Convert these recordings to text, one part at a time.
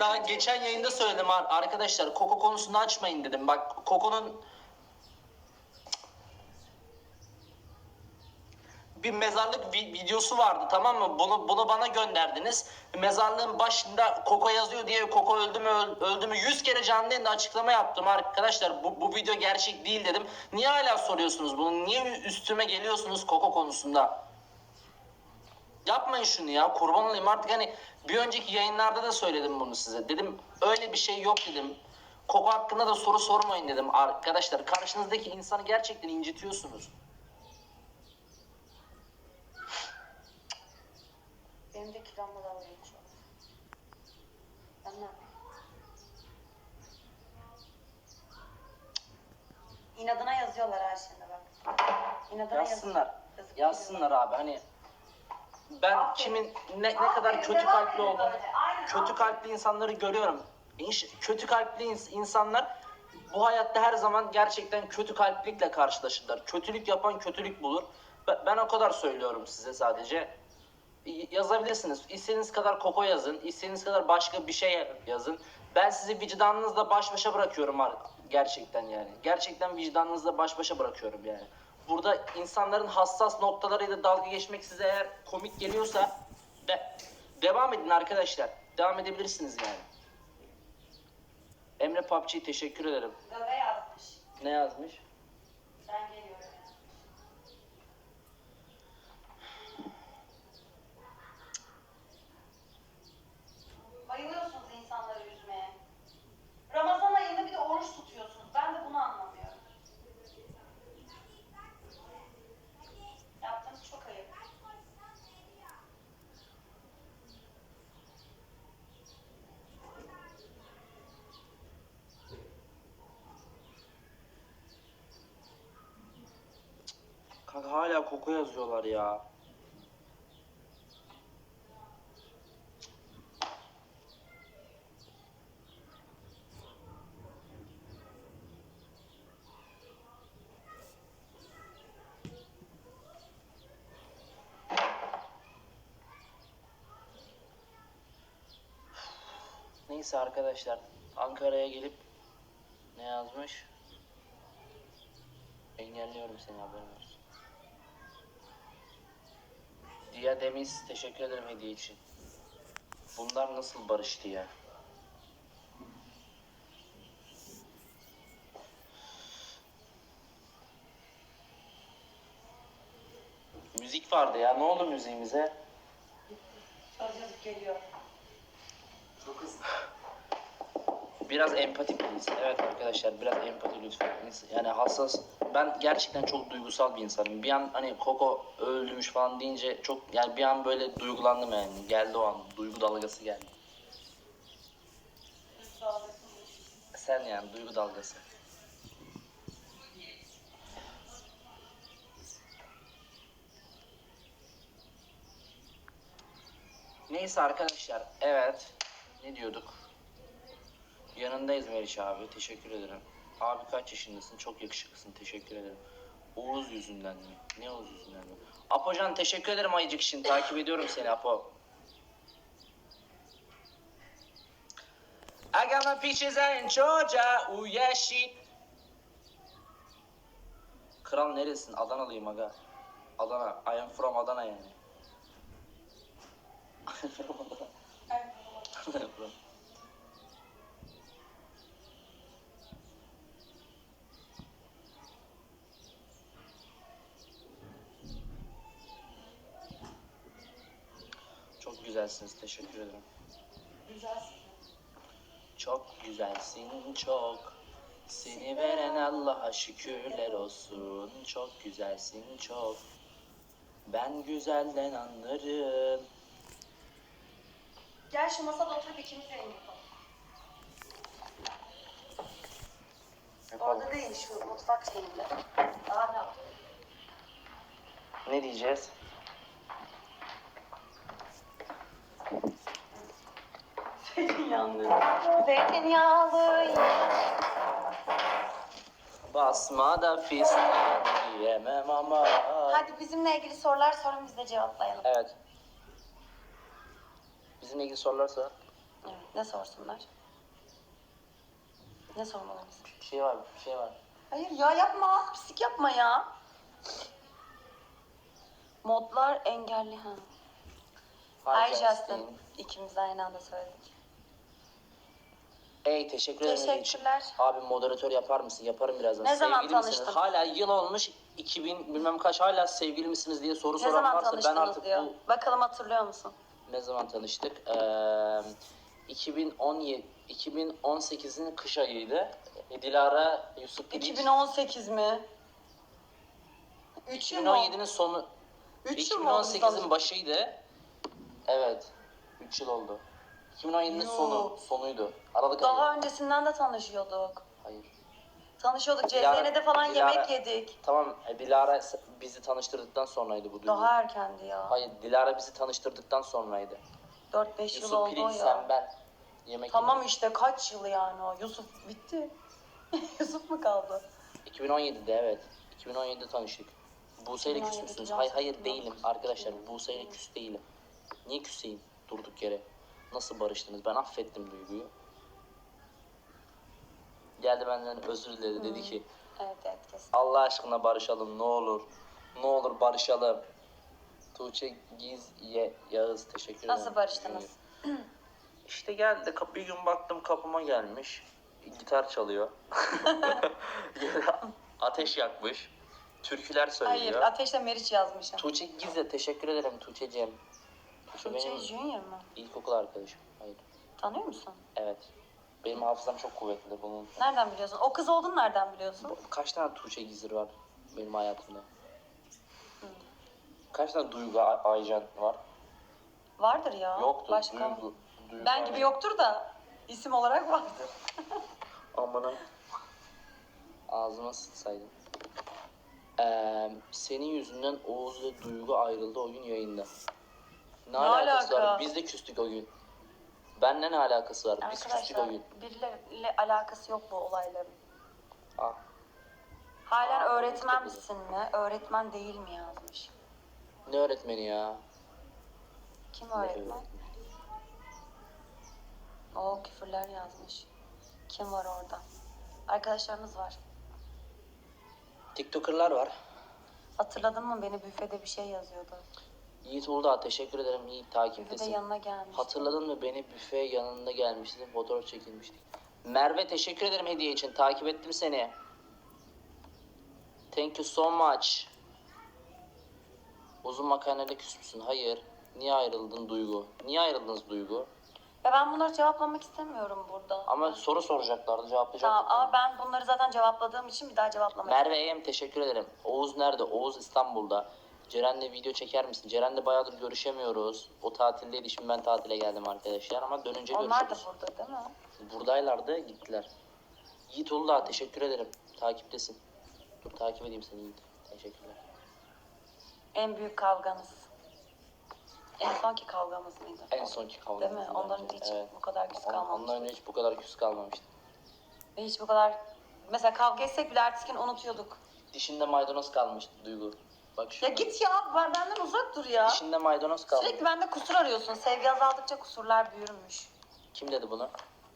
daha geçen yayında söyledim ar- arkadaşlar Koko konusunu açmayın dedim. Bak Koko'nun bir mezarlık vi- videosu vardı tamam mı? Bunu bunu bana gönderdiniz. Mezarlığın başında Koko yazıyor diye Koko öldü mü öl- öldü mü 100 kere canlı yayında açıklama yaptım arkadaşlar. Bu, bu video gerçek değil dedim. Niye hala soruyorsunuz bunu? Niye üstüme geliyorsunuz Koko konusunda? Yapmayın şunu ya kurban olayım artık hani bir önceki yayınlarda da söyledim bunu size. Dedim öyle bir şey yok dedim. Koko hakkında da soru sormayın dedim arkadaşlar. Karşınızdaki insanı gerçekten incitiyorsunuz. Benim de kilomla dalga geçiyor. Ben ne yapayım? İnadına yazıyorlar her şeyine bak. İnadına Yazsınlar. Yazsınlar abi hani ben kimin ne, ne kadar kötü kalpli olduğunu, kötü kalpli insanları görüyorum. Kötü kalpli ins- insanlar bu hayatta her zaman gerçekten kötü kalplikle karşılaşırlar. Kötülük yapan kötülük bulur. Ben, o kadar söylüyorum size sadece. Yazabilirsiniz. İstediğiniz kadar koko yazın. istediğiniz kadar başka bir şey yazın. Ben sizi vicdanınızla baş başa bırakıyorum gerçekten yani. Gerçekten vicdanınızla baş başa bırakıyorum yani. Burada insanların hassas noktalarıyla dalga geçmek size eğer komik geliyorsa de, devam edin arkadaşlar. Devam edebilirsiniz yani. Emre PUBG teşekkür ederim. Göbe yazmış. Ne yazmış? Ben geliyorum. Bayılıyorsunuz insanları üzmeye. Ramazan ayında bir de oruç tutuyorsunuz. Ben de bunu anlamıyorum. Yaptığınız çok ayıp. Hala koku yazıyorlar ya. Neyse arkadaşlar Ankara'ya gelip ne yazmış? Engelliyorum seni haberin olsun. Diya Demiz teşekkür ederim hediye için. Bunlar nasıl barıştı ya? Müzik vardı ya. Ne oldu müziğimize? Yazıp geliyor. Çok hızlı. Biraz empati please. Evet arkadaşlar biraz empati lütfen. Yani hassas. Ben gerçekten çok duygusal bir insanım. Bir an hani Koko öldürmüş falan deyince çok yani bir an böyle duygulandım yani. Geldi o an. Duygu dalgası geldi. Sen yani duygu dalgası. Neyse arkadaşlar. Evet. Ne diyorduk? Yanındayız Meriç abi. Teşekkür ederim. Abi kaç yaşındasın? Çok yakışıklısın. Teşekkür ederim. Oğuz yüzünden mi? Ne Oğuz yüzünden mi? Apocan teşekkür ederim ayıcık için. Takip ediyorum seni Apo. I got my peaches in Georgia. Ooh yeah shit. Kral neresin? Adanalıyım aga. Adana. I am from Adana yani. I am from Adana. I am from- Çok güzelsiniz. Teşekkür ederim. Güzelsin. Çok güzelsin çok. Seni veren Allah'a şükürler olsun. Çok güzelsin çok. Ben güzelden anlarım. Gel şu masada oturup ikimiz yayın yapalım. Orada değil şu mutfak şeyinde. Daha ne yapalım? Ne diyeceğiz? Zeytinyağlı. Zeytinyağlı. Basma da fistan diyemem ama. Hadi bizimle ilgili sorular sorun biz de cevaplayalım. Evet. Bizimle ilgili sorular sor. Evet. Ne sorsunlar? Ne sormalıyız? Bir şey var, bir şey var. Hayır ya yapma. Pislik yapma ya. Modlar engelli ha. Hi Justin. İkimiz de aynı anda söyledik. Ey teşekkür ederim. Teşekkürler. Abi moderatör yapar mısın? Yaparım birazdan. Ne zaman Sevgili misiniz? Hala yıl olmuş 2000 bilmem kaç hala sevgili misiniz diye soru Ne soran zaman varsa ben tanıştınız artık diyor. bu Bakalım hatırlıyor musun? ne zaman tanıştık? Ee, 2017 2018'in kış ayıydı. Dilara Yusuf Bilic 2018 mi? 3 yıl mı? 2017'nin sonu Üç yıl mı oldu 2018'in başıydı. Evet. 3 yıl oldu. 2017'nin Yo. sonu sonuydu. Aralık Daha ayı. öncesinden de tanışıyorduk. Hayır. Tanışıyorduk. Dilara- CZN'de falan Dilara- yemek yedik. Tamam e, Dilara s- bizi tanıştırdıktan sonraydı bu duygu. Daha erkendi ya. Hayır Dilara bizi tanıştırdıktan sonraydı. 4-5 yıl Yusuf oldu Pirinç ya. sen ben. Yemek Tamam yedik. işte kaç yıl yani o. Yusuf bitti. Yusuf mu kaldı? 2017'de evet. 2017'de tanıştık. Buse ile küs 2017'de müsünüz? Hayır hayır değilim arkadaşlar. Buse ile küs değilim. Niye küseyim durduk yere? Nasıl barıştınız? Ben affettim Duygu'yu. Geldi benden özür diledi. Dedi ki Evet evet kesin. Allah aşkına barışalım ne olur. Ne olur barışalım. Tuğçe Giz Ye, Yağız teşekkür ederim. Nasıl barıştınız? İşte geldi bir gün baktım kapıma gelmiş. Gitar çalıyor. Ateş yakmış. Türküler söylüyor. Hayır Ateş'le Meriç yazmışım. Tuğçe Giz'e teşekkür ederim Tuğçe'ciğim. Tuğçe Tuğçe benim Junior mu? ilkokul arkadaşım. Hayır. Tanıyor musun? Evet. Benim hafızam çok kuvvetli bunun. Nereden biliyorsun? O kız olduğunu nereden biliyorsun? Kaç tane Tuğçe Gizir var benim hayatımda? Kaç tane Duygu Ay- Aycan var? Vardır ya. Yoktu. Başka. Duygu, Duygu Ben gibi yoktur da isim olarak vardır. Amına. Ağzıma sıçsaydın. Ee, senin yüzünden Oğuz ve Duygu ayrıldı o gün yayında. Ne, Ne alakası alaka? var? Biz de küstük o gün. Benle ne alakası var? Biz küstük o Arkadaşlar gün. birileriyle alakası yok bu olayların. Ah. Halen Aa, öğretmen mantıklı. misin mi? Öğretmen değil mi yazmış. Ne öğretmeni ya? Kim Ne öğretmen? öğretmeni? O küfürler yazmış. Kim var orada? Arkadaşlarımız var. TikToker'lar var. Hatırladın mı beni büfede bir şey yazıyordu. Yiğit Uludağ teşekkür ederim. Yiğit takiptesin. yanına gelmiş. Hatırladın mı beni büfe yanında gelmiştin fotoğraf çekilmiştik. Merve teşekkür ederim hediye için takip ettim seni. Thank you so much. Uzun makarnayla küs müsün? Hayır. Niye ayrıldın Duygu? Niye ayrıldınız Duygu? Ya ben bunları cevaplamak istemiyorum burada. Ama soru soracaklardı cevaplayacaktık. Tamam ama ben bunları zaten cevapladığım için bir daha cevaplamak Merve Em teşekkür ederim. Oğuz nerede? Oğuz İstanbul'da. Ceren'le video çeker misin? Ceren'le bayağıdır görüşemiyoruz. O tatildeydi şimdi ben tatile geldim arkadaşlar ama dönünce Onlar da görüşürüz. burada değil mi? Buradaylardı gittiler. Yiğit Uludağ teşekkür ederim. Takiptesin. Dur takip edeyim seni Yiğit. Teşekkürler. En büyük kavganız. En sonki kavgamız mıydı? En sonki kavga. Değil mi? Ondan önce hiç bu kadar küs kalmamıştık. Ondan önce hiç bu kadar küs kalmamıştım. Ve hiç bu kadar... Mesela kavga etsek bile ertesi gün unutuyorduk. Dişinde maydanoz kalmıştı Duygu. Bak şu. Ya git ya ben- benden uzak dur ya. Dişinde maydanoz kalmış. Sürekli bende kusur arıyorsun. Sevgi azaldıkça kusurlar büyürmüş. Kim dedi bunu?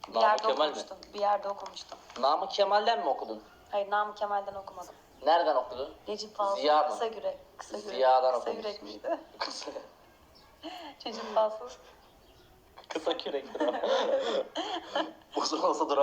Bir Namık yerde Kemal mi? okumuştum. Bir yerde okumuştum. Namık Kemal'den mi okudun? Hayır Namık Kemal'den okumadım. Nereden okudun? Necip Fazıl Ziya mı? kısa yürek. Kısa yürek. Ziya'dan kısa okumuş. miydi? Necip Fazıl. Kısa kürektir. Uzun olsa dur